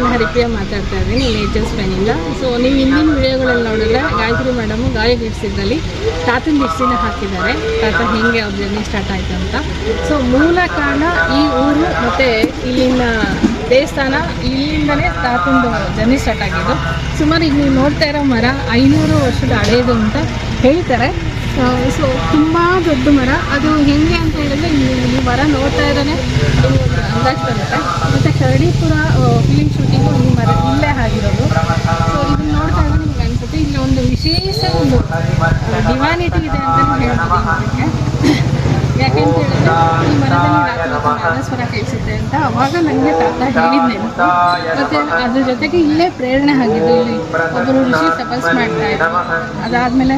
ನಾನು ಹರಿಪ್ರಿಯ ಮಾತಾಡ್ತಾ ಇದ್ದೀನಿ ನೇಚರ್ಸ್ ಪೆನಿಂದ ಸೊ ನೀವು ಹಿಂದಿನ ವಿಡಿಯೋಗಳಲ್ಲಿ ನೋಡಿದ್ರೆ ಗಾಯತ್ರಿ ಮೇಡಮ್ ಗಾಯ ಗಿಡ್ಸಿದ್ದಲ್ಲಿ ತಾತನ ಗಿಡ್ಸಿನ ಹಾಕಿದ್ದಾರೆ. ತಾತ ಹೇಗೆ ಅವ್ರ ಜರ್ನಿ ಸ್ಟಾರ್ಟ್ ಆಯಿತು ಅಂತ. ಸೊ ಮೂಲ ಕಾರಣ ಈ ಊರು ಮತ್ತು ಇಲ್ಲಿನ ದೇವಸ್ಥಾನ ಇಲ್ಲಿಂದನೇ ತಾತಂದು ಜರ್ನಿ ಸ್ಟಾರ್ಟ್ ಆಗಿದ್ದು. ಸುಮಾರು ಈಗ ನೀವು ನೋಡ್ತಾ ಇರೋ ಮರ ಐನೂರು ವರ್ಷದ ಹಳೆಯದು ಅಂತ ಹೇಳ್ತಾರೆ. ಸೊ ತುಂಬ ದೊಡ್ಡ ಮರ. ಅದು ಹೆಂಗೆ ಅಂತ ಹೇಳಿದ್ರೆ ಈ ಮರ ನೋಡ್ತಾ ಇದ್ದಾನೆ. ಅಂದಾಜು ಬರುತ್ತೆ. ಮತ್ತು ಕರಡಿಪುರ ಫಿಲಿಮ್ ಶೂಟಿಂಗು ಈ ಮರ ಇಲ್ಲೇ ಆಗಿರೋದು ಸೊ ಇದನ್ನ ನೋಡ್ತಾ ಇದ್ರೆ ನಿಮ್ಗೆ ಅನ್ಸುತ್ತೆ ಇಲ್ಲಿ ಒಂದು ವಿಶೇಷ ಒಂದು ಡಿವಾನಿಟಿ ಇದೆ ಅಂತ ಮರಕ್ಕೆ ಯಾಕೆಂತ ಹೇಳಿದ್ರೆ, ಈ ಮರದಲ್ಲಿ ರಾತ್ರಿ ನಾದಸ್ವರ ಕೇಳಿಸುತ್ತೆ ಅಂತ ಅವಾಗ ನನಗೆ ತಾತ ಹೇಳಿದ್ದೆ ಮತ್ತೆ ಅದ್ರ ಜೊತೆಗೆ ಇಲ್ಲೇ ಪ್ರೇರಣೆ ಆಗಿದ್ದು ಇಲ್ಲಿ ಒಬ್ಬರು ಋಷಿ ತಪಸ್ ಮಾಡ್ತಾ ಇದ್ರು. ಅದಾದ್ಮೇಲೆ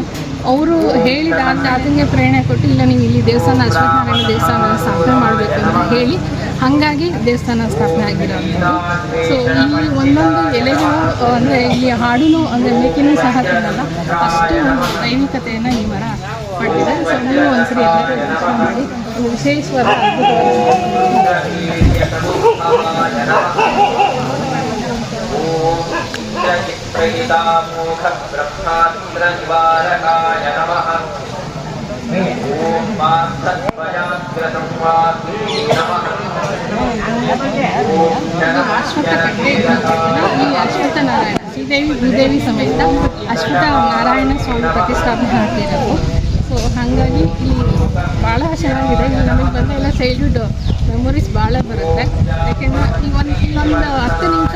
ಅವರು ಹೇಳಿದ ತಾತನಿಗೆ ಪ್ರೇರಣೆ ಕೊಟ್ಟು, ಇಲ್ಲ ನೀವು ಇಲ್ಲಿ ದೇವಸ್ಥಾನ, ಅಶ್ವತ್ಥನಾರಾಯಣ ದೇವಸ್ಥಾನ ಸ್ಥಾಪನೆ ಮಾಡಬೇಕು ಅಂತ ಹೇಳಿ, ಹಾಗಾಗಿ ದೇವಸ್ಥಾನ ಸ್ಥಾಪನೆ ಆಗಿರೋವಂಥದ್ದು. ಸೊ ಈ ಒಂದೊಂದು ಎಲೆಗೂ ಅಂದರೆ ಈ ಹಾಡಿನೂ, ಅಂದರೆ ಮೇಕಿನೂ ಸಹ ತಿನ್ನಲ್ಲ. ಅಷ್ಟು ಒಂದು ದೈವಿಕತೆಯನ್ನು ಈ ಮರ ಪಡೆದಿದೆ ಸೊ ನೀವು ಒಂದ್ಸರಿ ಎಲ್ಲರೂ ಮಾಡಿ. ವಿಶೇಷವಾದ ಅದ್ಭುತವಾದ ಅಶ್ವಥ ಅಶ್ವಥ ನಾರಾಯಣ ಶ್ರೀದೇವಿ ಭೂದೇವಿ ಸಮೇತ ಅಶ್ವಥ ನಾರಾಯಣ ಸ್ವಾಮಿ ಪ್ರತಿಷ್ಠಾಪನೆ ಮಾಡ್ತಿರೋದು ಸೊ ಹಾಗಾಗಿ ಇಲ್ಲಿ ಭಾಳ ಚೆನ್ನಾಗಿದೆ ಇಲ್ಲಿ ನಮಗೆ ಬಂದ ಎಲ್ಲ ಚೈಲ್ಡ್ಹುಡ್ ಮೆಮೊರೀಸ್ ಭಾಳ ಬರುತ್ತೆ ಯಾಕೆಂದರೆ ಈ ಒಂದು ಇಲ್ಲೊಂದು ಹತ್ತು ನಿಮಿಷ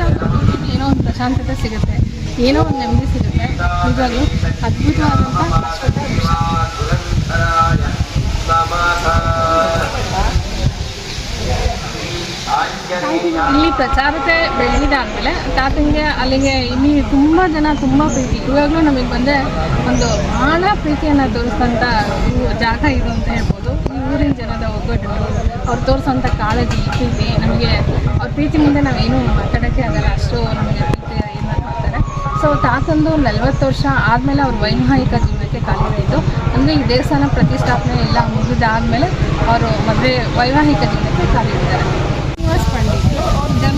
ಏನೋ ಒಂದು ಪ್ರಶಾಂತತೆ ಸಿಗುತ್ತೆ ಏನೋ ಒಂದು ನೆಮ್ಮದಿ ಸಿಗುತ್ತೆ ನಿಜವಾಗ್ಲೂ ಅದ್ಭುತವಾದಂಥ ಅಶ್ವಥ ಇಲ್ಲಿ ಪ್ರಚಾರತೆ ಬೆಳೆದಿದ್ದಾದ್ಮೇಲೆ ತಾತಂಗೆ ಅಲ್ಲಿಗೆ ಇಲ್ಲಿ ತುಂಬ ಜನ ತುಂಬ ಪ್ರೀತಿ. ಇವಾಗಲೂ ನಮಗೆ ಬಂದರೆ ಒಂದು ಭಾಳ ಪ್ರೀತಿಯನ್ನು ತೋರಿಸ್ತಂಥ ಇವು ಜಾಗ ಇದು ಅಂತ ಹೇಳ್ಬೋದು. ಈ ಊರಿನ ಜನದ ಒಗ್ಗಟ್ಟು, ಅವ್ರು ತೋರಿಸೋಂಥ ಕಾಳಜಿ, ಪ್ರೀತಿ ನಮಗೆ ಅವ್ರ ಪ್ರೀತಿ ಮುಂದೆ ನಾವೇನು ಮಾತಾಡೋಕ್ಕೆ ಆಗಲ್ಲ. ಅಷ್ಟು ನಮಗೆ ಪ್ರೀತಿ ಏನು ಮಾಡ್ತಾರೆ ಸೊ ತಾತಂದು ನಲ್ವತ್ತು ವರ್ಷ ಆದಮೇಲೆ ಅವ್ರ ವೈವಾಹಿಕ ಜೀವನಕ್ಕೆ ಕಾಲಿಡಾಯಿತು ಅಂದರೆ ಈ ದೇವಸ್ಥಾನ ಪ್ರತಿಷ್ಠಾಪನೆ ಎಲ್ಲ ಮುಗಿದಾದಮೇಲೆ ಅವರು ಮದುವೆ ವೈವಾಹಿಕ ಜೀವನಕ್ಕೆ ಖಾಲಿಯಿದ್ದಾರೆ ಶ್ರೀನಿವಾಸ್ ಪಂಡಿತ್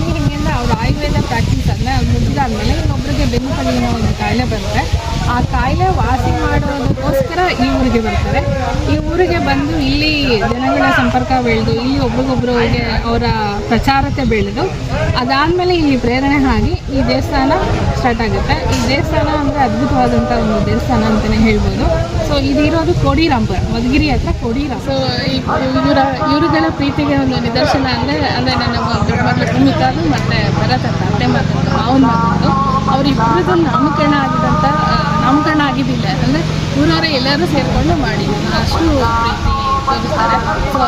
ಹೆಂಗೆಂದ್ರೆ ಅವ್ರ ಆಯುರ್ವೇದ ಪ್ರಾಕ್ಟೀಸ್ ಅಂದರೆ ಅವ್ರು ಮುಗಿದಾದ್ಮೇಲೆ ಇನ್ನೊಬ್ಬರಿಗೆ ಬೆನ್ನು ಕಳಿ ಒಂದು ಕಾಯಿಲೆ ಬರುತ್ತೆ ಆ ಕಾಯಿಲೆ ವಾಸಿ ಮಾಡೋದಕ್ಕೋಸ್ಕರ ಈ ಊರಿಗೆ ಬರ್ತಾರೆ ಈ ಊರಿಗೆ ಬಂದು ಇಲ್ಲಿ ಜನಗಳ ಸಂಪರ್ಕ ಬೆಳೆದು ಇಲ್ಲಿ ಒಬ್ರಿಗೊಬ್ರಿಗೆ ಅವರ ಪ್ರಚಾರತೆ ಬೆಳೆದು ಅದಾದಮೇಲೆ ಇಲ್ಲಿ ಪ್ರೇರಣೆ ಆಗಿ ಈ ದೇವಸ್ಥಾನ ಸ್ಟಾರ್ಟ್ ಆಗುತ್ತೆ. ಈ ದೇವಸ್ಥಾನ ಅಂದರೆ ಅದ್ಭುತವಾದಂಥ ಒಂದು ದೇವಸ್ಥಾನ ಅಂತಲೇ ಹೇಳ್ಬೋದು. ಸೊ ಇದಿರೋದು ಕೋಡಿರಾಂಪುರ ಮಧುಗಿರಿ ಹತ್ರ ಕೋಡಿರಾಮ್ ಸೊ ಇವರ ಇವರುಗಳ ಪ್ರೀತಿಗೆ ಒಂದು ನಿದರ್ಶನ ಅಂದರೆ ಅಂದರೆ ನನ್ನ ದೊಡ್ಡ ಮಗಳು ಮತ್ತು ಭರತ ಅಂತ ಅತ್ತೆ ಮಗಂದು ಮಾವನ ಮಗಂದು ಅವರಿಬ್ಬರದ್ದು ನಾಮಕರಣ ಆಗಿದಂಥ ಆ, ನಾಮಕರಣ ಆಗಿದ್ದಿಲ್ಲ. ಅಂದರೆ ಊರವರೇ ಎಲ್ಲರೂ ಸೇರಿಕೊಂಡು ಮಾಡಿದ್ದೀವಿ ಅಷ್ಟು ಪ್ರೀತಿ ತೋರಿಸ್ತಾರೆ ಸೊ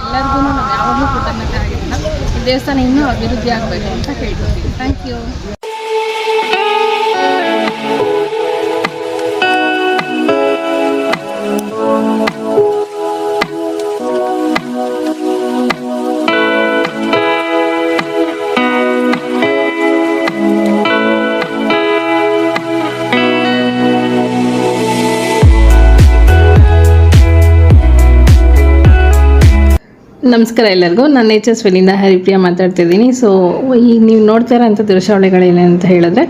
ಎಲ್ಲರಿಗೂ ನಾವು ಯಾವಾಗಲೂ ಕೃತಜ್ಞತೆ ಆಗಿರಲಿಲ್ಲ ಈ ದೇವಸ್ಥಾನ ಇನ್ನೂ ಅಭಿವೃದ್ಧಿ ಆಗಬೇಕು ಅಂತ ಕೇಳ್ಕೊತೀವಿ ಥ್ಯಾಂಕ್ ಯು ನಮಸ್ಕಾರ ಎಲ್ಲರಿಗೂ. ನಾನು ನೇಚರ್ಸ್ ವೆಲಿಂದ ಹರಿಪ್ರಿಯ ಮಾತಾಡ್ತಿದ್ದೀನಿ ಸೊ ಈ ನೀವು ನೋಡ್ತಾ ಇರೋಂಥ ದೃಶ್ಯಾವಳಿಗಳೇನು ಅಂತ ಹೇಳಿದ್ರೆ,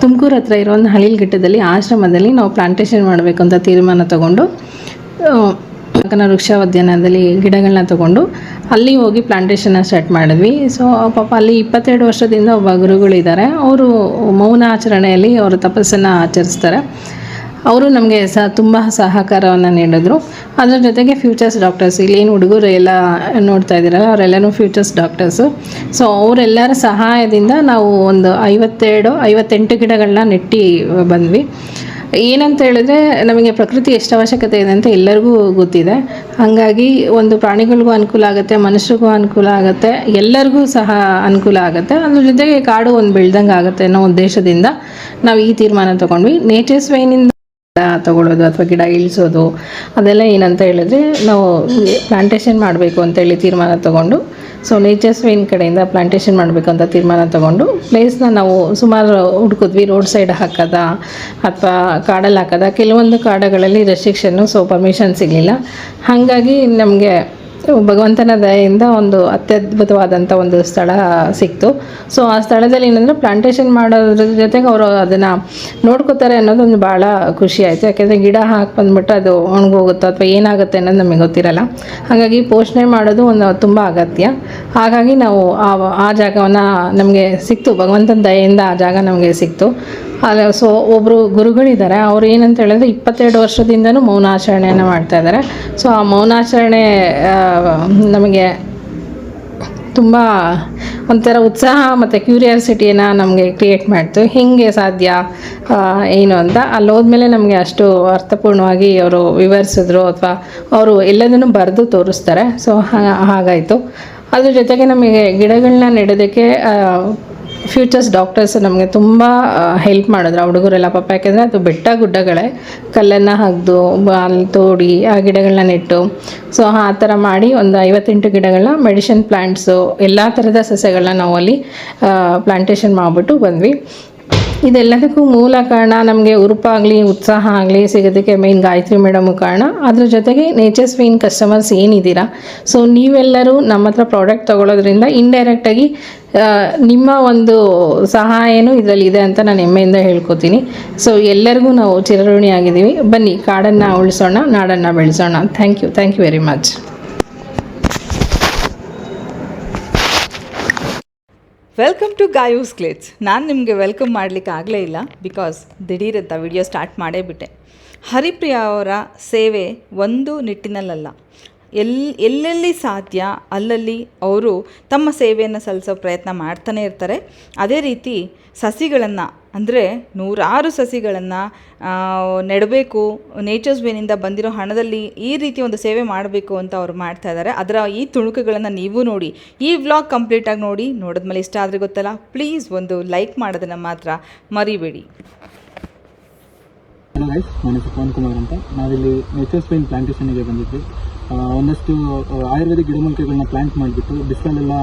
ತುಮಕೂರು ಹತ್ರ ಇರೋ ಒಂದು ಹಳಿಲ್ಘಟ್ಟದಲ್ಲಿ ಆಶ್ರಮದಲ್ಲಿ ನಾವು ಪ್ಲಾಂಟೇಷನ್ ಮಾಡಬೇಕು ಅಂತ ತೀರ್ಮಾನ ತಗೊಂಡು ವೃಕ್ಷ ಉದ್ಯಾನದಲ್ಲಿ ಗಿಡಗಳನ್ನ ತಗೊಂಡು, ಅಲ್ಲಿ ಹೋಗಿ ಪ್ಲಾಂಟೇಶನ್ನ ಸ್ಟಾರ್ಟ್ ಮಾಡಿದ್ವಿ. ಸೊ ಪಾಪ ಅಲ್ಲಿ ಇಪ್ಪತ್ತೆರಡು ವರ್ಷದಿಂದ ಒಬ್ಬ ಗುರುಗಳಿದ್ದಾರೆ. ಅವರು ಮೌನ ಆಚರಣೆಯಲ್ಲಿ ಅವರು ತಪಸ್ಸನ್ನು ಆಚರಿಸ್ತಾರೆ. ಅವರು ನಮಗೆ ಸಹ ತುಂಬ ಸಹಕಾರವನ್ನು ನೀಡಿದ್ರು. ಅದರ ಜೊತೆಗೆ ಫ್ಯೂಚರ್ಸ್ ಡಾಕ್ಟರ್ಸ್ ಇಲ್ಲಿ ಏನು ಹುಡುಗರು ಎಲ್ಲ ನೋಡ್ತಾ ಇದ್ದೀರಲ್ಲ ಅವರೆಲ್ಲರೂ ಫ್ಯೂಚರ್ಸ್ ಡಾಕ್ಟರ್ಸು ಸೊ ಅವರೆಲ್ಲರ ಸಹಾಯದಿಂದ ನಾವು ಒಂದು ಐವತ್ತೆರಡು, ಐವತ್ತೆಂಟು ಗಿಡಗಳನ್ನ ನೆಟ್ಟಿ ಬಂದ್ವಿ. ಏನಂತ ಹೇಳಿದ್ರೆ, ನಮಗೆ ಪ್ರಕೃತಿ ಎಷ್ಟು ಅವಶ್ಯಕತೆ ಇದೆ ಅಂತ ಎಲ್ಲರಿಗೂ ಗೊತ್ತಿದೆ. ಹಾಗಾಗಿ ಒಂದು ಪ್ರಾಣಿಗಳಿಗೂ ಅನುಕೂಲ ಆಗುತ್ತೆ, ಮನುಷ್ಯರಿಗೂ ಅನುಕೂಲ ಆಗುತ್ತೆ, ಎಲ್ಲರಿಗೂ ಸಹ ಅನುಕೂಲ ಆಗುತ್ತೆ. ಅದ್ರ ಜೊತೆಗೆ ಕಾಡು ಒಂದು ಬೆಳ್ದಂಗೆ ಆಗುತ್ತೆ ಅನ್ನೋ ಉದ್ದೇಶದಿಂದ ನಾವು ಈ ತೀರ್ಮಾನ ತಗೊಂಡ್ವಿ. ನೇಚರ್ಸ್ ವೈನಿಂದ ತಗೊಳ್ಳೋದು ಅಥವಾ ಗಿಡ ಇಳಿಸೋದು, ಅದೆಲ್ಲ ಏನಂತ ಹೇಳಿದ್ರೆ ನಾವು ಪ್ಲಾಂಟೇಶನ್ ಮಾಡಬೇಕು ಅಂತೇಳಿ ತೀರ್ಮಾನ ತಗೊಂಡು ಸೊ ನೇಚರ್ಸ್ ವೇನ್ ಕಡೆಯಿಂದ ಪ್ಲಾಂಟೇಶನ್ ಮಾಡಬೇಕು ಅಂತ ತೀರ್ಮಾನ ತಗೊಂಡು ಪ್ಲೇಸ್ನ ನಾವು ಸುಮಾರು ಹುಡುಕಿದ್ವಿ ರೋಡ್ ಸೈಡ್ ಹಾಕೋದ ಅಥವಾ ಕಾಡಲ್ಲಿ ಹಾಕೋದ. ಕೆಲವೊಂದು ಕಾಡುಗಳಲ್ಲಿ ರೆಸ್ಟ್ರಿಕ್ಷನ್ನು ಸೊ ಪರ್ಮಿಷನ್ ಸಿಗಲಿಲ್ಲ. ಹಾಗಾಗಿ ನಮಗೆ ಭಗವಂತನ ದಯೆಯಿಂದ ಒಂದು ಅತ್ಯದ್ಭುತವಾದಂಥ ಒಂದು ಸ್ಥಳ ಸಿಕ್ತು. ಸೊ ಆ ಸ್ಥಳದಲ್ಲಿ ಏನಂದರೆ ಪ್ಲಾಂಟೇಶನ್ ಮಾಡೋದ್ರ ಜೊತೆಗೆ ಅವರು ಅದನ್ನು ನೋಡ್ಕೋತಾರೆ ಅನ್ನೋದೊಂದು ಭಾಳ ಖುಷಿ ಆಯಿತು. ಯಾಕೆಂದರೆ ಗಿಡ ಹಾಕಿ ಬಂದ್ಬಿಟ್ಟು ಅದು ಒಣಗೋಗುತ್ತೋ ಅಥವಾ ಏನಾಗುತ್ತೆ ಅನ್ನೋದು ನಮಗೆ ಗೊತ್ತಿರಲ್ಲ. ಹಾಗಾಗಿ ಪೋಷಣೆ ಮಾಡೋದು ಒಂದು ತುಂಬ ಅಗತ್ಯ. ಹಾಗಾಗಿ ನಾವು ಆ ಆ ಜಾಗವನ್ನು ನಮಗೆ ಸಿಕ್ತು. ಭಗವಂತನ ದಯೆಯಿಂದ ಆ ಜಾಗ ನಮಗೆ ಸಿಕ್ತು. ಅಲ್ಲ ಸೊ ಒಬ್ಬರು ಗುರುಗಳಿದ್ದಾರೆ, ಅವ್ರು ಏನಂತ ಹೇಳಿದ್ರೆ ಇಪ್ಪತ್ತೆರಡು ವರ್ಷದಿಂದನೂ ಮೌನಾಚರಣೆಯನ್ನು ಮಾಡ್ತಾ ಇದ್ದಾರೆ. ಸೊ ಆ ಮೌನಾಚರಣೆ ನಮಗೆ ತುಂಬ ಒಂಥರ ಉತ್ಸಾಹ ಮತ್ತು ಕ್ಯೂರಿಯಾಸಿಟಿಯನ್ನು ನಮಗೆ ಕ್ರಿಯೇಟ್ ಮಾಡ್ತು. ಹೇಗೆ ಸಾಧ್ಯ ಏನು ಅಂತ. ಅಲ್ಲಿ ಹೋದ್ಮೇಲೆ ನಮಗೆ ಅಷ್ಟು ಅರ್ಥಪೂರ್ಣವಾಗಿ ಅವರು ವಿವರಿಸಿದ್ರು ಅಥವಾ ಅವರು ಎಲ್ಲದನ್ನು ಬರೆದು ತೋರಿಸ್ತಾರೆ. ಸೊ ಹಾಗಾಯಿತು. ಅದ್ರ ಜೊತೆಗೆ ನಮಗೆ ಗಿಡಗಳನ್ನ ನೆಡೋದಕ್ಕೆ ಫ್ಯೂಚರ್ಸ್ ಡಾಕ್ಟರ್ಸ್ ನಮಗೆ ತುಂಬ ಹೆಲ್ಪ್ ಮಾಡಿದ್ರು ಆ ಹುಡುಗರೆಲ್ಲ. ಪಾಪ ಯಾಕೆಂದರೆ ಅದು ಬೆಟ್ಟ ಗುಡ್ಡಗಳೇ. ಕಲ್ಲನ್ನು ಹಗ್ದು ಅಲ್ಲಿ ತೋಡಿ, ಆ ಗಿಡಗಳನ್ನ ನೆಟ್ಟು. ಸೊ ಆ ಥರ ಮಾಡಿ ಒಂದು ಐವತ್ತೆಂಟು ಗಿಡಗಳನ್ನ ಮೆಡಿಷನ್ ಪ್ಲ್ಯಾಂಟ್ಸು ಎಲ್ಲ ಥರದ ಸಸ್ಯಗಳನ್ನ ನಾವು ಅಲ್ಲಿ ಪ್ಲಾಂಟೇಶನ್ ಮಾಡಿಬಿಟ್ಟು ಬಂದ್ವಿ. ಇದೆಲ್ಲದಕ್ಕೂ ಮೂಲ ಕಾರಣ ನಮಗೆ ಉರುಪಾಗಲಿ ಉತ್ಸಾಹ ಆಗಲಿ ಸಿಗೋದಕ್ಕೆ ಮೇನ್ ಗಾಯತ್ರಿ ಮೇಡಮ್ ಕಾರಣ. ಅದ್ರ ಜೊತೆಗೆ ನೇಚರ್ಸ್ ಸ್ವೀನ್ ಕಸ್ಟಮರ್ಸ್ ಏನಿದ್ದೀರಾ? ಸೊ ನೀವೆಲ್ಲರೂ ನಮ್ಮ ಹತ್ರ ಪ್ರಾಡಕ್ಟ್ ತೊಗೊಳೋದ್ರಿಂದ ಇಂಡೈರೆಕ್ಟಾಗಿ ನಿಮ್ಮ ಒಂದು ಸಹಾಯನೂ ಇದರಲ್ಲಿ ಇದೆ ಅಂತ ನಾನು ಹೆಮ್ಮೆಯಿಂದ ಹೇಳ್ಕೊತೀನಿ. ಸೊ ಎಲ್ಲರಿಗೂ ನಾವು ಚಿರಋಣಿ ಆಗಿದ್ದೀವಿ ಬನ್ನಿ, ಕಾಡನ್ನು ಉಳಿಸೋಣ, ನಾಡನ್ನು ಬೆಳೆಸೋಣ. Thank you thank you very much welcome to ಗಾಯೂಸ್ ಕ್ಲೇಟ್ಸ್ ನಾನು ನಿಮಗೆ ವೆಲ್ಕಮ್ ಮಾಡಲಿಕ್ಕೆ ಆಗಲೇ ಇಲ್ಲ ಬಿಕಾಸ್ ದಿಢೀರಂತ ವಿಡಿಯೋ ಸ್ಟಾರ್ಟ್ ಮಾಡೇ ಬಿಟ್ಟೆ. ಹರಿಪ್ರಿಯ ಅವರ ಸೇವೆ ಒಂದು ನಿಟ್ಟಿನಲ್ಲಲ್ಲ. ಎಲ್, ಎಲ್ಲೆಲ್ಲಿ ಸಾಧ್ಯ ಅಲ್ಲಲ್ಲಿ ಅವರು ತಮ್ಮ ಸೇವೆಯನ್ನು ಸಲ್ಲಿಸೋ ಪ್ರಯತ್ನ ಮಾಡ್ತಾನೆ ಇರ್ತಾರೆ. ಅದೇ ರೀತಿ ಸಸಿಗಳನ್ನು, ಅಂದರೆ ನೂರಾರು ಸಸಿಗಳನ್ನು ನೆಡಬೇಕು, ನೇಚರ್ಸ್ ವೇನಿಂದ ಬಂದಿರೋ ಹಣದಲ್ಲಿ ಈ ರೀತಿ ಒಂದು ಸೇವೆ ಮಾಡಬೇಕು ಅಂತ ಅವ್ರು ಮಾಡ್ತಾ ಇದ್ದಾರೆ. ಅದರ ಈ ತುಣುಕುಗಳನ್ನು ನೀವು ನೋಡಿ, ಈ ವ್ಲಾಗ್ ಕಂಪ್ಲೀಟಾಗಿ ನೋಡಿ, ನೋಡಿದ್ಮೇಲೆ ಇಷ್ಟ ಆದರೆ ಗೊತ್ತಲ್ಲ, ಪ್ಲೀಸ್ ಒಂದು ಲೈಕ್ ಮಾಡೋದನ್ನು ಮಾತ್ರ ಮರಿಬೇಡಿ. ಹಲೋ ಗೈಸ್ ನನ್ನ ಹೆಸರು ಪವನ್ ಕುಮಾರ್ ಅಂತ. ನಾವಿಲ್ಲಿ ನೇಚರ್ಸ್ ಬೇನ್ ಪ್ಲಾಂಟೇಷನ್ಗೆ ಬಂದಿದ್ವಿ. ಒಂದಷ್ಟು ಆಯುರ್ವೇದಿಕ್ ಗಿಡಮೂಲಿಕೆಗಳನ್ನ ಪ್ಲಾಂಟ್ ಮಾಡಿಬಿಟ್ಟು ಬಿಸಿಲಲ್ಲೆಲ್ಲ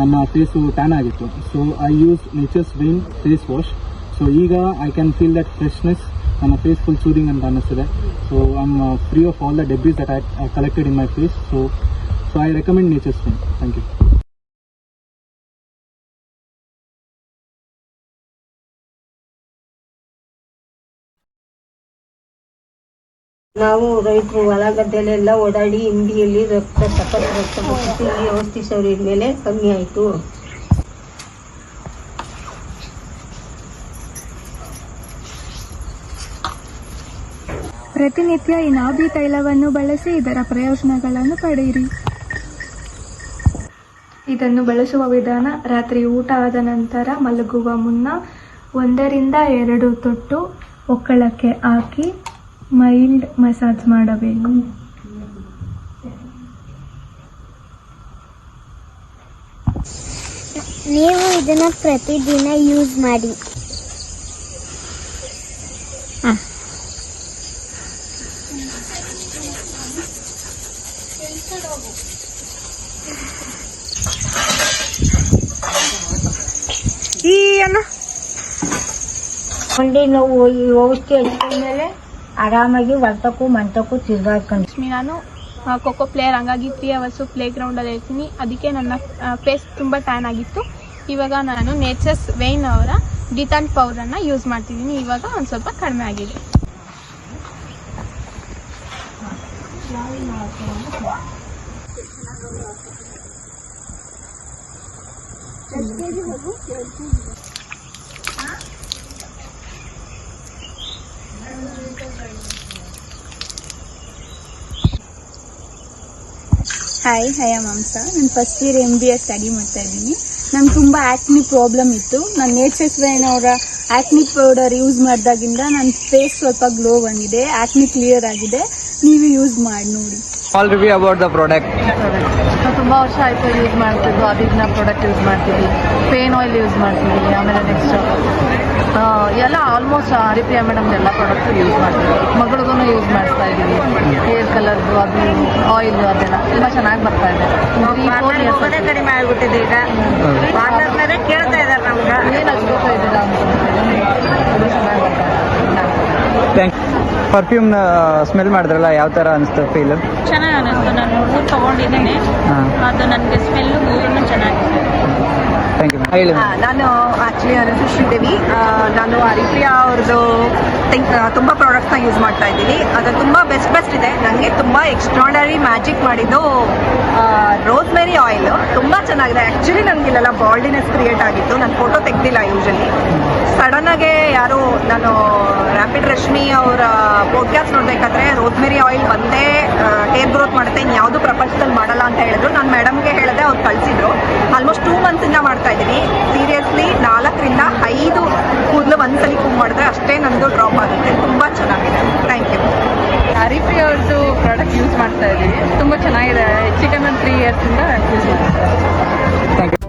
ನಮ್ಮ ಫೇಸು ಟ್ಯಾನ್ ಆಗಿತ್ತು. So I use nature's vine face wash so ಈಗ I can feel that freshness ನನ್ನ ಫೇಸ್ ಫುಲ್ ಸೂದಿಂಗ್ ಅಂತ ಅನ್ನಿಸ್ತಿದೆ. So I'm free of all the debris that I collected in my face so so I recommend nature's vine thank you ನಾವು ರೈತರು ಹೊಲ ಗದ್ದೆಲೆಲ್ಲ ಓಡಾಡಿ ಹಿಂಡಿಯಲ್ಲಿ ರಕ್ತ ಸಕ್ಕರೆ ರಕ್ತ ಬರ್ತಿತ್ತು ಇಲ್ಲಿ ಔಷಧಿ ಸವರಿದ ಮೇಲೆ ಕಮ್ಮಿ ಆಯಿತು. ಪ್ರತಿನಿತ್ಯ ಈ ನಾಭಿ ತೈಲವನ್ನು ಬಳಸಿ ಇದರ ಪ್ರಯೋಜನಗಳನ್ನು ಪಡೆಯಿರಿ. ಇದನ್ನು ಬಳಸುವ ವಿಧಾನ ರಾತ್ರಿ ಊಟ ಆದ ನಂತರ ಮಲಗುವ ಮುನ್ನ ಒಂದರಿಂದ ಎರಡು ತೊಟ್ಟು ಒಕ್ಕಳಕ್ಕೆ ಹಾಕಿ ಮೈಲ್ಡ್ ಮಸಾಜ್ ಮಾಡಬೇಕು. ನೀವು ಇದನ್ನ ಪ್ರತಿದಿನ ಯೂಸ್ ಮಾಡಿ. ಮಂಡಿ ನೋವು ಈ ಔಷಧಿ ಹಚ್ಕೊಂಡ್ಮೇಲೆ ಆರಾಮಾಗಿ ಹೊಲ್ತಕ್ಕೂ ಮಂತಕ್ಕೂ ತಿರ್ಗಾಡ್ಕೊಂಡು. ಲಕ್ಷ್ಮಿ ನಾನು ಖೋಖೋ ಪ್ಲೇಯರ್ ಹಂಗಾಗಿ ತ್ರೀ ಅವರ್ಸು ಪ್ಲೇ ಗ್ರೌಂಡಲ್ಲಿ ಇರ್ತೀನಿ. ಅದಕ್ಕೆ ನನ್ನ ಫೇಸ್ ತುಂಬ ಟ್ಯಾನ್ ಆಗಿತ್ತು. ಇವಾಗ ನಾನು ನೇಚರ್ಸ್ ವೇನ್ ಅವರ ಡಿಟಾನ್ ಪೌಡರನ್ನು ಯೂಸ್ ಮಾಡ್ತಿದ್ದೀನಿ. ಇವಾಗ ಒಂದು ಸ್ವಲ್ಪ ಕಡಿಮೆ ಆಗಿದೆ. ಹಾಯ್ ಹಯ ಮಾಂಸ ನಾನು first year M B S study ಮಾಡ್ತಾ ಇದ್ದೀನಿ. ನಂಗೆ ತುಂಬ ಆ್ಯಕ್ನಿ ಪ್ರಾಬ್ಲಮ್ ಇತ್ತು. ನಾನು ನೇಚರ್ಸ್ ವೇನ್ ಅವರ ಆ್ಯಕ್ನಿ ಪೌಡರ್ ಯೂಸ್ ಮಾಡಿದಾಗಿಂದ ನನ್ನ ಫೇಸ್ ಸ್ವಲ್ಪ ಗ್ಲೋ ಬಂದಿದೆ. ಆ್ಯಕ್ನಿ ಕ್ಲಿಯರ್ ಆಗಿದೆ. ನೀವು ಯೂಸ್ ಮಾಡಿ ನೋಡಿ. All review about the product ತುಂಬ ವರ್ಷ ಆಯಿತು ಯೂಸ್ ಮಾಡ್ತಿದ್ದು. ನಾವು ಪ್ರಾಡಕ್ಟ್ ಯೂಸ್ ಮಾಡ್ತೀವಿ ಪೇನ್ ಆಯಿಲ್ ಯೂಸ್ ಮಾಡ್ತೀವಿ ಆಮೇಲೆ ನೆಕ್ಸ್ಟ್ ಎಲ್ಲ ಆಲ್ಮೋಸ್ಟ್ ಹರಿಪ್ರಿಯಾ ಮೇಡಮ್ ಎಲ್ಲ ಪ್ರಾಡಕ್ಟು ಯೂಸ್ ಮಾಡ್ತೀವಿ ಮಗಳಿಗೂ ಯೂಸ್ ಮಾಡ್ತಾ ಇದ್ದೀವಿ. ಹೇರ್ ಕಲರ್ದು ಅದು ಆಯಿಲ್ ಅದೆಲ್ಲ. ತುಂಬ ಚೆನ್ನಾಗಿ ಬರ್ತಾ ಇದೆ. ತ್ರೀ ಫೋರ್ ಇಯರ್ಸ್ ಕಡಿಮೆ ಆಗ್ಬಿಟ್ಟಿದೆ ಈಗ. ಪಾರ್ಲರ್ನವರೇ ಕೇಳ್ತಾ ಇದ್ದಾರೆ ನಮ್ಗೆ. ಏನು ಹಚ್ಕೋತಾ ಇದ್ದೀರಾ ಅಂತ. ತುಂಬ ಚೆನ್ನಾಗಿ ಬರ್ತಾ ಇದೆ. ಥ್ಯಾಂಕ್ ಪರ್ಫ್ಯೂಮ್ ಸ್ಮೆಲ್ ಮಾಡಿದ್ರಲ್ಲ ಯಾವ ತರ ಅನಿಸ್ತು ಫೀಲ್ ಚೆನ್ನಾಗಿ ಅನಿಸ್ತು. ನಾನು ತೊಗೊಂಡಿದ್ದೇನೆ. ಅದು ನನಗೆ ಸ್ಮೆಲ್ಲು ಚೆನ್ನಾಗಿದೆ ಹೇಳಿ ನಾನು ಆ್ಯಕ್ಚುಲಿ ನನ್ನ ದೇವಿ. ಶ್ರೀದೇವಿ ನಾನು ಹರಿಪ್ರಿಯಾ ಅವ್ರದ್ದು ಥಿಂಕ್ ತುಂಬ ಪ್ರಾಡಕ್ಟ್ಸ್ನ ಯೂಸ್ ಮಾಡ್ತಾ ಇದ್ದೀನಿ. ಅದು ತುಂಬ ಬೆಸ್ಟ್ ಬೆಸ್ಟ್ ಇದೆ. ನನಗೆ ತುಂಬ ಎಕ್ಸ್ಟ್ರಾಡರಿ ಮ್ಯಾಜಿಕ್ ಮಾಡಿದ್ದು ರೋಸ್ಮೆರಿ ಆಯಿಲ್ ತುಂಬ ಚೆನ್ನಾಗಿದೆ. ಆ್ಯಕ್ಚುಲಿ ನನಗಿಲ್ಲೆಲ್ಲ ಬಾಲ್ಡಿನೆಸ್ ಕ್ರಿಯೇಟ್ ಆಗಿತ್ತು. ನಾನು ಫೋಟೋ ತೆಗ್ದಿಲ್ಲ ಯೂಶಲಿ ಸಡನ್ನಾಗೆ ಯಾರು ನಾನು ರ್ಯಾಪಿಡ್ ರಶ್ಮಿ ಅವರ ಪಾಡ್ಕಾಸ್ಟ್ ನೋಡಬೇಕಾದ್ರೆ ರೋಸ್ಮೆರಿ ಆಯಿಲ್ ಒಂದೇ ಹೇರ್ ಗ್ರೋತ್ ಮಾಡುತ್ತೆ. ಇನ್ಯಾವುದು ಪ್ರಪಂಚದಲ್ಲಿ ಮಾಡಲ್ಲ ಅಂತ ಹೇಳಿದ್ರು. ನಾನು ಮೇಡಮ್ಗೆ ಹೇಳಿದೆ ಅವ್ರು ಕಳಿಸಿದ್ರು. ಆಲ್ಮೋಸ್ಟ್ ಟೂ ಮಂತ್ಸಿಂದ ಮಾಡ್ತಾ ಇದ್ದೀನಿ. ಸೀರಿಯಸ್ಲಿ ನಾಲ್ಕರಿಂದ ಐದು ಕೂದಲು ಒಂದ್ಸಲಿ ಕೂಮ್ ಮಾಡಿದ್ರೆ ಅಷ್ಟೇ ನಂದು ಡ್ರಾಪ್ ಆಗುತ್ತೆ. ತುಂಬ ಚೆನ್ನಾಗಿದೆ. ಥ್ಯಾಂಕ್ ಯು ಹರಿಪ್ರಿ ಅವ್ರದ್ದು ಪ್ರಾಡಕ್ಟ್ ಯೂಸ್ ಮಾಡ್ತಾ ಇದ್ದೀವಿ. ತುಂಬ ಚೆನ್ನಾಗಿದೆ. ಹೆಚ್ಚು ಕಮ್ಮಿ ತ್ರೀ ಇಯರ್ಸಿಂದ ಯೂಸ್ ಮಾಡ್ತಾ ಇದ್ದೀವಿ.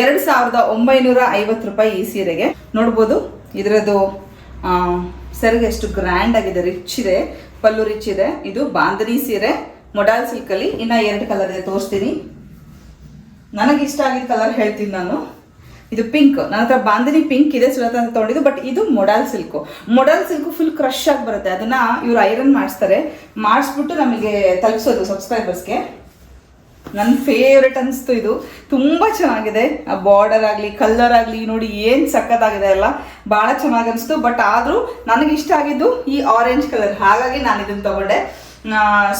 ಎರಡು ಸಾವಿರದ ಒಂಬೈನೂರ ಐವತ್ತು ರೂಪಾಯಿ ಈ ಸೀರೆಗೆ. ನೋಡ್ಬೋದು, ಇದರದ್ದು ಸರಿಗೆ ಎಷ್ಟು ಗ್ರ್ಯಾಂಡ್ ಆಗಿದೆ ರಿಚ್ ಇದೆ, ಪಲ್ಲು ರಿಚ್ ಇದೆ. ಇದು ಬಾಂದರಿ ಸೀರೆ ಮೊಡಾಲ್ ಸಿಲ್ಕಲ್ಲಿ ಇನ್ನ ಎರಡು ಕಲರ್ ಇದೆ, ತೋರಿಸ್ತೀನಿ. ನನಗೆ ಇಷ್ಟ ಆಗಿದ್ದ ಕಲರ್ ಹೇಳ್ತೀನಿ ನಾನು. ಇದು ಪಿಂಕ್ ನನ್ನ ಹತ್ರ ಬಾಂಧನಿ ಪಿಂಕ್ ಇದೆ ಸುಲತ ಅಂತ ತೊಗೊಂಡಿದ್ದು ಬಟ್ ಇದು modal silk modal silk full crush ಆಗಿ ಬರುತ್ತೆ. ಅದನ್ನ ಇವರು ಐರನ್ ಮಾಡಿಸ್ತಾರೆ. ಮಾಡಿಸ್ಬಿಟ್ಟು ನಮಗೆ ತಲುಪಿಸೋದು ಸಬ್ಸ್ಕ್ರೈಬರ್ಸ್ಗೆ ನನ್ನ ಫೇವ್ರೆಟ್ ಅನಿಸ್ತು ಇದು. ತುಂಬ ಚೆನ್ನಾಗಿದೆ. ಆ ಬಾರ್ಡರ್ ಆಗಲಿ ಕಲ್ಲರ್ ಆಗಲಿ, ನೋಡಿ ಏನು ಸಖತ್ತಾಗಿದೆ ಅಲ್ಲ ಭಾಳ ಚೆನ್ನಾಗಿ ಅನಿಸ್ತು. ಬಟ್ ಆದರೂ ನನಗೆ ಇಷ್ಟ ಆಗಿದ್ದು ಈ ಆರೆಂಜ್ ಕಲರ್ ಹಾಗಾಗಿ ನಾನು ಇದನ್ನು ತಗೊಂಡೆ.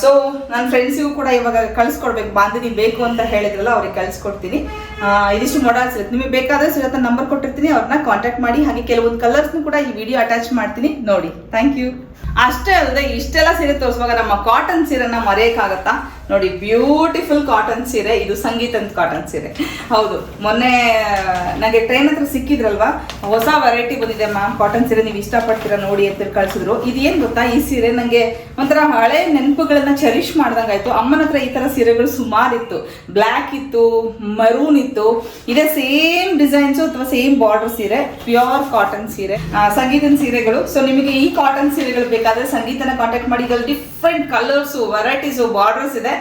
ಸೊ ನನ್ನ ಫ್ರೆಂಡ್ಸಿಗೂ ಕೂಡ ಇವಾಗ ಕಳಿಸ್ಕೊಡ್ಬೇಕು. ಬಾಂಧವಿ ಬೇಕು ಅಂತ ಹೇಳಿದ್ರಲ್ಲ, ಅವ್ರಿಗೆ ಕಳಿಸ್ಕೊಡ್ತೀನಿ. ಇದಿಷ್ಟು ಮಾಡಲ್ಸ್ ಇರುತ್ತೆ ನಿಮಗೆ ಬೇಕಾದರೆ ಸಿಗತ್ತೆ ನಂಬರ್ ಕೊಟ್ಟಿರ್ತೀನಿ. ಅವ್ರನ್ನ ಕಾಂಟ್ಯಾಕ್ಟ್ ಮಾಡಿ. ಹಾಗೆ ಕೆಲವೊಂದು ಕಲರ್ಸ್ನು ಕೂಡ ಈ ವಿಡಿಯೋ ಅಟ್ಯಾಚ್ ಮಾಡ್ತೀನಿ. ನೋಡಿ. ಥ್ಯಾಂಕ್ ಯು ಅಷ್ಟೇ ಅಲ್ಲದೆ ಇಷ್ಟೆಲ್ಲ ಸೀರೆ ತೋರಿಸುವಾಗ ನಮ್ಮ ಕಾಟನ್ ಸೀರೆನ ಮರೆಯೋಕ್ಕಾಗತ್ತಾ? ನೋಡಿ ಬ್ಯೂಟಿಫುಲ್ ಕಾಟನ್ ಸೀರೆ, ಇದು ಸಂಗೀತದ ಕಾಟನ್ ಸೀರೆ. ಹೌದು, ಮೊನ್ನೆ ನನಗೆ ಟ್ರೈನ್ ಹತ್ರ ಸಿಕ್ಕಿದ್ರಲ್ವಾ? ಹೊಸ ವೆರೈಟಿ ಬಂದಿದೆ ಮ್ಯಾಮ್ ಕಾಟನ್ ಸೀರೆ ನೀವು ಇಷ್ಟಪಡ್ತೀರಾ ನೋಡಿ ಅಂತ ಕಳಿಸಿದ್ರು. ಇದೇನು ಗೊತ್ತಾ, ಈ ಸೀರೆ ನನಗೆ ಒಂಥರ ಹಳೆ ನೆನಪುಗಳನ್ನ ಚೆರಿಶ್ ಮಾಡ್ದಂಗಾಯ್ತು. ಅಮ್ಮನ ಹತ್ರ ಈ ಥರ ಸೀರೆಗಳು ಸುಮಾರು ಇತ್ತು ಬ್ಲ್ಯಾಕ್ ಇತ್ತು ಮರೂನ್ ಇತ್ತು. ಇದೇ ಸೇಮ್ ಡಿಸೈನ್ಸು ಅಥವಾ ಸೇಮ್ ಬಾರ್ಡರ್ ಸೀರೆ ಪ್ಯೂರ್ ಕಾಟನ್ ಸೀರೆ. ಸಂಗೀತನ ಸೀರೆಗಳು. ಸೊ ನಿಮಗೆ ಈ ಕಾಟನ್ ಸೀರೆಗಳು ಬೇಕಾದ್ರೆ ಸಂಗೀತನ ಕಾಂಟ್ಯಾಕ್ಟ್ ಮಾಡಿ. ಇದ್ರಲ್ಲಿ ಡಿಫ್ರೆಂಟ್ ಕಲರ್ಸು ವೆರೈಟೀಸು ಬಾರ್ಡರ್ಸ್ ಇದೆ.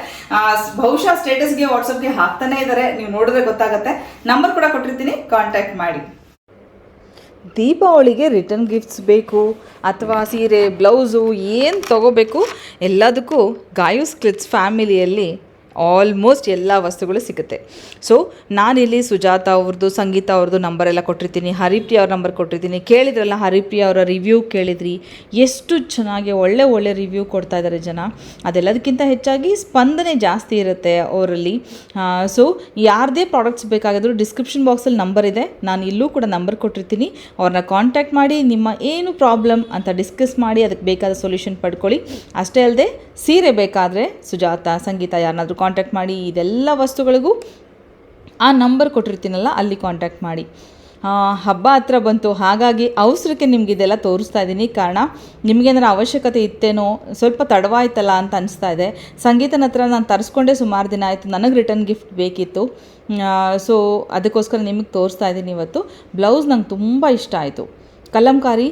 ಬಹುಶಃ ಸ್ಟೇಟಸ್ಗೆ ವಾಟ್ಸಪ್ಗೆ ಹಾಕ್ತಾನೆ ಇದ್ದಾರೆ ನೀವು ನೋಡಿದ್ರೆ ಗೊತ್ತಾಗುತ್ತೆ. ನಂಬರ್ ಕೂಡ ಕೊಟ್ಟಿರ್ತೀನಿ. ಕಾಂಟ್ಯಾಕ್ಟ್ ಮಾಡಿ. ದೀಪಾವಳಿಗೆ ರಿಟರ್ನ್ ಗಿಫ್ಟ್ಸ್ ಬೇಕು, ಅಥವಾ ಸೀರೆ ಬ್ಲೌಸು ಏನು ತಗೋಬೇಕು, ಎಲ್ಲದಕ್ಕೂ ಗಾಯೂಸ್ ಕ್ಲಿಟ್ಸ್ ಫ್ಯಾಮಿಲಿಯಲ್ಲಿ ಆಲ್ಮೋಸ್ಟ್ ಎಲ್ಲ ವಸ್ತುಗಳು ಸಿಗುತ್ತೆ. ಸೊ ನಾನಿಲ್ಲಿ ಸುಜಾತ ಅವ್ರದ್ದು ಸಂಗೀತ ಅವ್ರದ್ದು ನಂಬರ್ ಎಲ್ಲ ಕೊಟ್ಟಿರ್ತೀನಿ. ಹರಿಪ್ರಿಯ ಅವ್ರ ನಂಬರ್ ಕೊಟ್ಟಿರ್ತೀನಿ. ಕೇಳಿದ್ರಲ್ಲ, ಹರಿಪ್ರಿಯ ಅವರ ರಿವ್ಯೂ ಕೇಳಿದ್ರಿ. ಎಷ್ಟು ಚೆನ್ನಾಗಿ ಒಳ್ಳೆ ಒಳ್ಳೆ ರಿವ್ಯೂ ಕೊಡ್ತಾ ಇದ್ದಾರೆ ಜನ. ಅದೆಲ್ಲದಕ್ಕಿಂತ ಹೆಚ್ಚಾಗಿ ಸ್ಪಂದನೆ ಜಾಸ್ತಿ ಇರುತ್ತೆ ಅವರಲ್ಲಿ. ಸೊ ಯಾರದೇ ಪ್ರಾಡಕ್ಟ್ಸ್ ಬೇಕಾಗಿದ್ರು ಡಿಸ್ಕ್ರಿಪ್ಷನ್ ಬಾಕ್ಸಲ್ಲಿ ನಂಬರ್ ಇದೆ. ನಾನು ಇಲ್ಲೂ ಕೂಡ ನಂಬರ್ ಕೊಟ್ಟಿರ್ತೀನಿ. ಅವ್ರನ್ನ ಕಾಂಟ್ಯಾಕ್ಟ್ ಮಾಡಿ, ನಿಮ್ಮ ಏನು ಪ್ರಾಬ್ಲಮ್ ಅಂತ ಡಿಸ್ಕಸ್ ಮಾಡಿ, ಅದಕ್ಕೆ ಬೇಕಾದ ಸೊಲ್ಯೂಷನ್ ಪಡ್ಕೊಳ್ಳಿ. ಅಷ್ಟೇ ಅಲ್ಲದೆ ಸೀರೆ ಬೇಕಾದರೆ ಸುಜಾತ, ಸಂಗೀತ ಯಾರನ್ನಾದರೂ ಕಾಂಟ್ಯಾಕ್ಟ್ ಮಾಡಿ ಇದೆಲ್ಲ ವಸ್ತುಗಳಿಗೂ ಆ ನಂಬರ್ ಕೊಟ್ಟಿರ್ತೀನಲ್ಲ, ಅಲ್ಲಿ ಕಾಂಟ್ಯಾಕ್ಟ್ ಮಾಡಿ. ಹಬ್ಬ ಹತ್ರ ಬಂತು, ಹಾಗಾಗಿ ಅವಸರಕ್ಕೆ ನಿಮ್ಗೆ ಇದೆಲ್ಲ ತೋರಿಸ್ತಾ ಇದ್ದೀನಿ ಕಾರಣ ನಿಮಗೇನಾರ ಅವಶ್ಯಕತೆ ಇತ್ತೇನೋ, ಸ್ವಲ್ಪ ತಡವಾಯ್ತಲ್ಲ ಅಂತ ಅನಿಸ್ತಾ ಇದೆ. ಸಂಗೀತನ ಹತ್ರ ನಾನು ತರಿಸ್ಕೊಂಡೇ ಸುಮಾರು ದಿನ ಆಯಿತು, ನನಗೆ ರಿಟರ್ನ್ ಗಿಫ್ಟ್ ಬೇಕಿತ್ತು. ಸೊ ಅದಕ್ಕೋಸ್ಕರ ನಿಮಗೆ ತೋರಿಸ್ತಾ ಇದ್ದೀನಿ ಇವತ್ತು. ಬ್ಲೌಸ್ ನಂಗೆ ತುಂಬ ಇಷ್ಟ ಆಯಿತು. ಕಲಂಕಾರಿ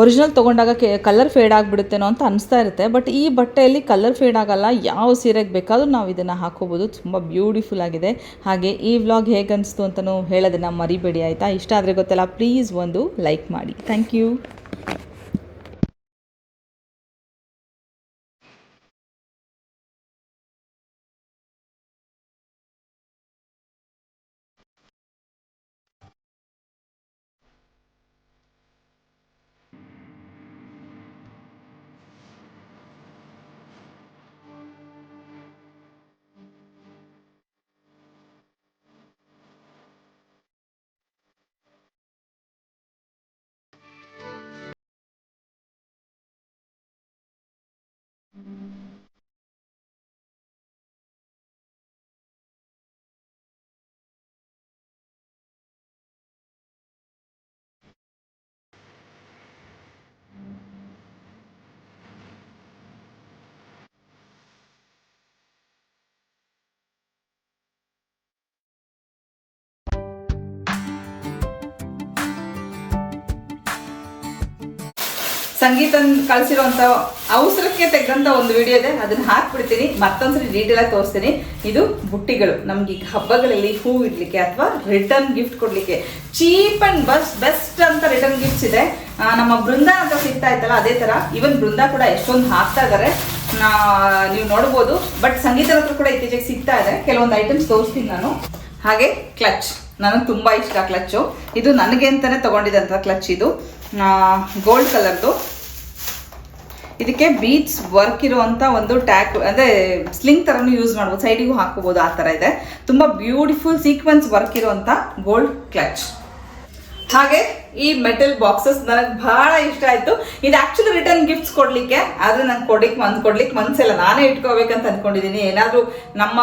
ಒರಿಜಿನಲ್ ತೊಗೊಂಡಾಗ ಕೆ ಕಲರ್ ಫೇಡ್ ಆಗಿಬಿಡುತ್ತೇನೋ ಅಂತ ಅನಿಸ್ತಾ ಇರುತ್ತೆ. ಬಟ್ ಈ ಬಟ್ಟೆಯಲ್ಲಿ ಕಲರ್ ಫೇಡ್ ಆಗಲ್ಲ, ಯಾವ ಸೀರೆಗೆ ಬೇಕಾದರೂ ನಾವು ಇದನ್ನು ಹಾಕೋಬೋದು. ತುಂಬ ಬ್ಯೂಟಿಫುಲ್ ಆಗಿದೆ. ಹಾಗೆ ಈ ವ್ಲಾಗ್ ಹೇಗೆ ಅನಿಸ್ತು ಅಂತಲೂ ಹೇಳೋದನ್ನು ಮರಿಬೇಡಿ, ಆಯಿತಾ? ಇಷ್ಟ ಆದರೆ ಗೊತ್ತಲ್ಲ ಪ್ಲೀಸ್ ಒಂದು ಲೈಕ್ ಮಾಡಿ. ಥ್ಯಾಂಕ್ ಯು ಸಂಗೀತನ್ ಕಳಿಸಿರುವಂತ ಅವಸರಕ್ಕೆ ತೆಗೆದಂಥ ಒಂದು ವಿಡಿಯೋ ಇದೆ. ಅದನ್ನ ಹಾಕ್ಬಿಡ್ತೀನಿ. ಮತ್ತೊಂದ್ಸರಿ ಡೀಟೇಲ್ ಆಗಿ ತೋರಿಸ್ತೀನಿ. ಇದು ಬುಟ್ಟಿಗಳು. ನಮ್ಗೆ ಈಗ ಹಬ್ಬಗಳಲ್ಲಿ ಹೂ ಇಡ್ಲಿಕ್ಕೆ ಅಥವಾ ರಿಟರ್ನ್ ಗಿಫ್ಟ್ ಕೊಡ್ಲಿಕ್ಕೆ ಚೀಪ್ ಅಂಡ್ ಬಸ್ ಬೆಸ್ಟ್ ಅಂತ ರಿಟರ್ನ್ ಗಿಫ್ಟ್ಸ್ ಇದೆ. ನಮ್ಮ ಬೃಂದ ಅಂತ ಸಿಗ್ತಾ ಇತ್ತಲ್ಲ, ಅದೇ ತರ. ಇವನ್ ಬೃಂದ ಕೂಡ ಎಷ್ಟೊಂದು ಹಾಕ್ತಾ ಇದಾರೆ. ನೀವು ನೋಡ್ಬೋದು. ಬಟ್ ಸಂಗೀತದ ಹತ್ರ ಕೂಡ ಇತ್ತೀಚೆಗೆ ಸಿಗ್ತಾ ಇದೆ. ಕೆಲವೊಂದು ಐಟಮ್ಸ್ ತೋರಿಸ್ತೀನಿ ನಾನು. ಹಾಗೆ ಕ್ಲಚ್ ನನಗೆ ತುಂಬ ಇಷ್ಟ ಕ್ಲಚ್ಚು ಇದು ನನಗೆ ಅಂತಾನೆ ತಗೊಂಡಿದಂತ ಕ್ಲಚ್ ಇದು. ಗೋಲ್ಡ್ ಕಲರ್ದು ಇದಕ್ಕೆ ಬೀಟ್ಸ್ ವರ್ಕ್ ಇರುವಂತ ಒಂದು ಟ್ಯಾಕ್ ಅಂದ್ರೆ ಸ್ಲಿಂಗ್ ತರನು ಯೂಸ್ ಮಾಡ್ಬೋದು ಸೈಡಿಗೂ ಹಾಕೋಬಹುದು ಆ ತರ ಇದೆ. ತುಂಬಾ ಬ್ಯೂಟಿಫುಲ್ ಸೀಕ್ವೆನ್ಸ್ ವರ್ಕ್ ಇರುವಂತ ಗೋಲ್ಡ್ ಕ್ಲಚ್ ಹಾಗೆ ಈ ಮೆಟಲ್ ಬಾಕ್ಸಸ್ ನನಗೆ ಬಹಳ ಇಷ್ಟ ಆಯ್ತು. ಇದು ಆಕ್ಚುಲಿ ರಿಟರ್ನ್ ಗಿಫ್ಟ್ಸ್ ಕೊಡ್ಲಿಕ್ಕೆ, ಆದ್ರೆ ನಂಗೆ ಕೊಡ್ಲಿಕ್ಕೆ ಮನ್, ಕೊಡ್ಲಿಕ್ಕೆ ಮನ್ಸಿಲ್ಲ ನಾನೇ ಇಟ್ಕೋಬೇಕಂತ ಅನ್ಕೊಂಡಿದೀನಿ. ಏನಾದ್ರೂ ನಮ್ಮ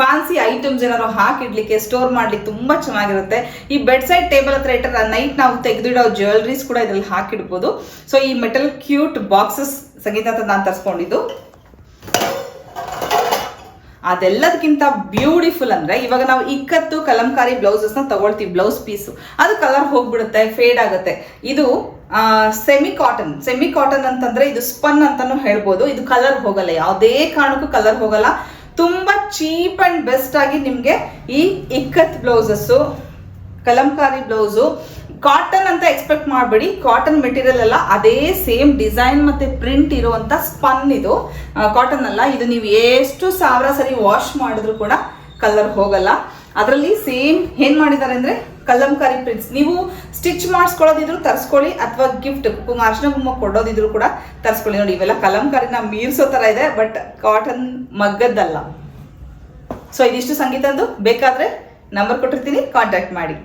ಫ್ಯಾನ್ಸಿ ಐಟಮ್ಸ್ ಏನಾದ್ರು ಹಾಕಿಡ್ಲಿಕ್ಕೆ ಸ್ಟೋರ್ ಮಾಡ್ಲಿಕ್ಕೆ ತುಂಬಾ ಚೆನ್ನಾಗಿರುತ್ತೆ. ಈ ಬೆಡ್ ಸೈಡ್ ಟೇಬಲ್ ಹತ್ರ ಇಟ್ಟರೆ ನೈಟ್ ನಾವು ತೆಗೆದಿಡೋ ಜ್ಯುವೆಲ್ರೀಸ್ ಕೂಡ ಇದ್ರಲ್ಲಿ ಹಾಕಿಡ್ಬೋದು. ಸೊ ಈ ಮೆಟಲ್ ಕ್ಯೂಟ್ ಬಾಕ್ಸಸ್ ಸಂಗೀತ ಅಂತ ನಾನು ತರಿಸ್ಕೊಂಡಿದ್ದು. ಅದೆಲ್ಲದಕ್ಕಿಂತ ಬ್ಯೂಟಿಫುಲ್ ಅಂದ್ರೆ ಇವಾಗ ನಾವು ಇಕ್ಕತ್ತು ಕಲಂಕಾರಿ ಬ್ಲೌಸಸ್ನ ತಗೊಳ್ತೀವಿ ಬ್ಲೌಸ್ ಪೀಸು ಅದು ಕಲರ್ ಹೋಗ್ಬಿಡುತ್ತೆ ಫೇಡ್ ಆಗುತ್ತೆ. ಇದು ಸೆಮಿ ಕಾಟನ್ ಸೆಮಿ ಕಾಟನ್ ಅಂತಂದ್ರೆ ಇದು ಸ್ಪನ್ ಅಂತಾನು ಹೇಳ್ಬೋದು. ಇದು ಕಲರ್ ಹೋಗಲ್ಲ. ಯಾವುದೇ ಕಾರಣಕ್ಕೂ ಕಲರ್ ಹೋಗಲ್ಲ. ತುಂಬಾ ಚೀಪ್ ಅಂಡ್ ಬೆಸ್ಟ್ ಆಗಿ ನಿಮ್ಗೆ ಈ ikat blouses kalamkari blouse. Cotton ಅಂತ ಎಕ್ಸ್ಪೆಕ್ಟ್ ಮಾಡಬೇಡಿ. ಕಾಟನ್ ಮೆಟೀರಿಯಲ್ ಅಲ್ಲ ಅದೇ ಸೇಮ್ ಡಿಸೈನ್ ಮತ್ತೆ ಪ್ರಿಂಟ್ ಇರುವಂತ ಸ್ಪನ್ ಇದು. ಕಾಟನ್ ಅಲ್ಲ. ಇದು ನೀವು ಎಷ್ಟು ಸಾವಿರ ಸರಿ ವಾಶ್ ಮಾಡಿದ್ರು ಕೂಡ ಕಲರ್ ಹೋಗಲ್ಲ. ಅದರಲ್ಲಿ ಸೇಮ್ ಏನ್ ಮಾಡಿದ್ದಾರೆ ಅಂದ್ರೆ ಕಲಂಕಾರಿ ಪ್ರಿಂಟ್ಸ್ ನೀವು ಸ್ಟಿಚ್ ಮಾಡಿಸ್ಕೊಳ್ಳೋದಿದ್ರು ತರಿಸ್ಕೊಳ್ಳಿ, ಅಥವಾ ಗಿಫ್ಟ್ ಅರ್ಶನ ಗುಮ್ಮ ಕೊಡೋದಿದ್ರು ಕೂಡ ತರಿಸ್ಕೊಳ್ಳಿ. ನೋಡಿ, ಇವೆಲ್ಲ ಕಲಂಕಾರಿನ ಮೀರಿಸೋ ತರ ಇದೆ ಬಟ್ ಕಾಟನ್ ಮಗ್ಗದ್ದಲ್ಲ. ಸೊ ಇದಿಷ್ಟು ಸಂಗೀತದ್ದು. ಬೇಕಾದ್ರೆ ನಂಬರ್ ಕೊಟ್ಟಿರ್ತೀನಿ ಕಾಂಟ್ಯಾಕ್ಟ್ ಮಾಡಿ.